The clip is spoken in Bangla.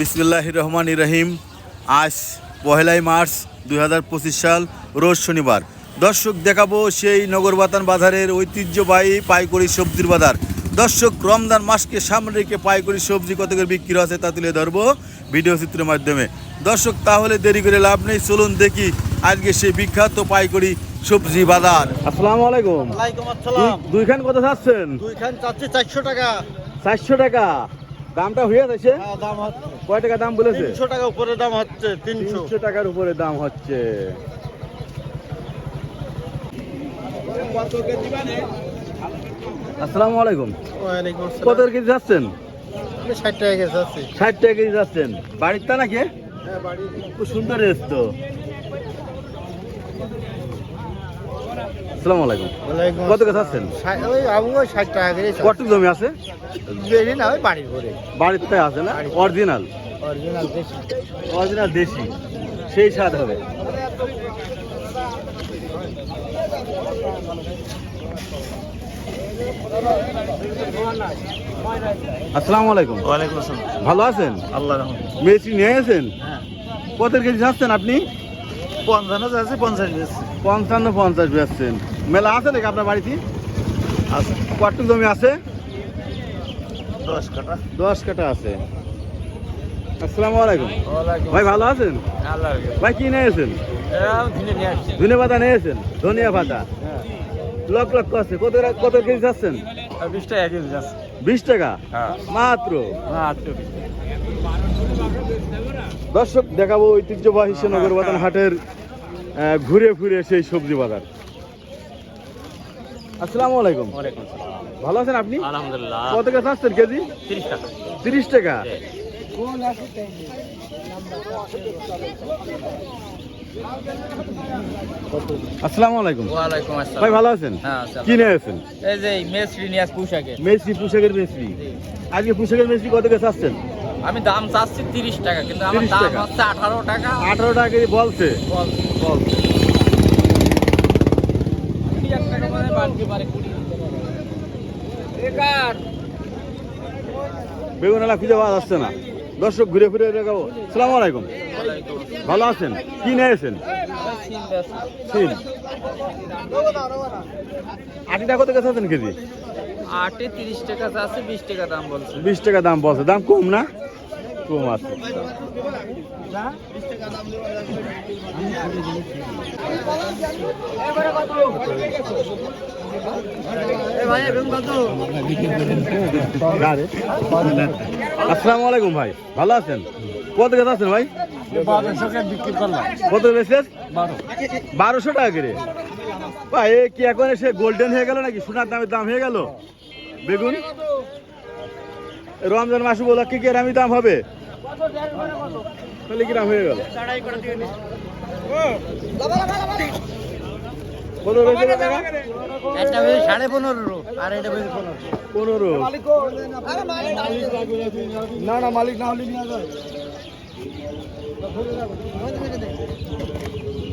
বিসমিল্লাহ রহমান রহিম। আজ পহেলাই মার্চ দু হাজার পঁচিশ সাল রোজ শনিবার। দর্শক দেখাবো সেই নগরবাতান বাজারের ঐতিহ্যবাহী পাইকরি সবজির বাজার। দর্শক রমজান মাসকে সামনে রেখে পাইকরি সবজি কত করে বিক্রি আছে তা তুলে ধরবো ভিডিও চিত্রের মাধ্যমে। দর্শক তাহলে দেরি করে লাভ নেই চলুন দেখি আজকে সেই বিখ্যাত পাইকরি সবজি বাজার। আসসালামু আলাইকুম। ওয়ালাইকুম আসসালাম। দুইখান কত চাচ্ছেন? দুইখান চাচ্ছি চারশো টাকা। চারশো টাকা। দামটা হয়ে যাচ্ছে? হ্যাঁ, দাম হচ্ছে। কয় টাকা দাম বলেছে? তিনশো টাকা উপরে দাম হচ্ছে তিনশো। টাকার উপরে দাম হচ্ছে। আসসালামু আলাইকুম। কত কেজি যাচ্ছেন? আমি ষাট টাকা গেছে আছি ষাট টাকা কেজি যাচ্ছেন। বাড়ির তা নাকি? হ্যাঁ খুব সুন্দর রেস তো। আসসালামু আলাইকুম। কত যাচ্ছেন ষাট- ওই আমিও ষাট টাকা করে কটুক জমি আছে? বেশি না ওই বাড়ির করে বাড়িতে আছে না? অরিজিনাল? অরিজিনাল দেশি। অরিজিনাল দেশি। সেই স্বাদ হবে। আসসালামু আলাইকুম। ওয়ালাইকুম আসসালাম। ভালো আছেন? আল্লাহ রহমান মেসি নিয়ে গেছেন? হ্যাঁ। কত কেজি যাচ্ছেন আপনি? পঞ্চান্ন আছে পঞ্চাশ পঞ্চান্ন পঞ্চাশ বেচছেন। মেলা আছে নাকি আপনার বাড়িতে? আছে। কটুক জমি আছে? দশ কাটা দশ কাটা আছে। আসসালামু আলাইকুম। ওয়ালাইকুম ভাই ভালো আছেন? ভাই কি নিয়েছেন ধনে পাতা নিয়েছেন ধনিয়া পাতা? হ্যাঁ। লক লক আছে। কত কত কেজি যাচ্ছেন? বিশ টাকা কেজি আছে বিশ টাকা? হ্যাঁ। মাত্র? দর্শক দেখাবো ঐতিহ্যবাহী নগর বাজার হাটের আহ, ঘুরে ফিরে সেই সবজি বাজার। আসসালামু আলাইকুম। ভালো আছেন আপনি? আলহামদুলিল্লাহ। কত টাকা চাচ্ছেন কেজি? তিরিশ টাকা। তিরিশ টাকা? আসসালামু আলাইকুম। ওয়ালাইকুম ভাই ভালো আছেন? হ্যাঁ কি নিয়েছেন এই যে মেসরি নিয়ে পোশাকের আজকে পোশাকের মেসি কত টাকা চাচ্ছেন? আমি দাম চাচ্ছি তিরিশ টাকা কিন্তু আমার 30 দাম হচ্ছে আঠারো টাকা। আঠারো টাকা কেজি বলছে? বল বল। কুড়ি এক টাকা মানে বেগুন এলাকা খুঁজে পাওয়া যাচ্ছে না। দর্শক ঘুরে ফিরে দেখাবো। সালাম আলাইকুম। ভালো আছেন? কি নিয়েছেন সিম আটি টাকা কত টাকা আছেন কেজি? আটে তিরিশ টাকা আছে বিশ টাকা দাম বলছে। বিশ টাকা দাম বলছে। দাম কম না? কম আছে। আসসালামু আলাইকুম ভাই। ভালো আছেন? কত টাকা আছেন ভাই? বিক্রি করলাম। কত বারো। বারোশো টাকা করে। ভাই কি এখন এসে গোল্ডেন হয়ে গেল নাকি? সোনার দামের দাম হয়ে গেল? বেগুন? রমজান মাস উপলক্ষে কি এরামি দাম হবে? তাহলে কিরাম হয়ে গেল? বেশি বেশি পনেরো না না মালিক না হলে これはこれでかけて。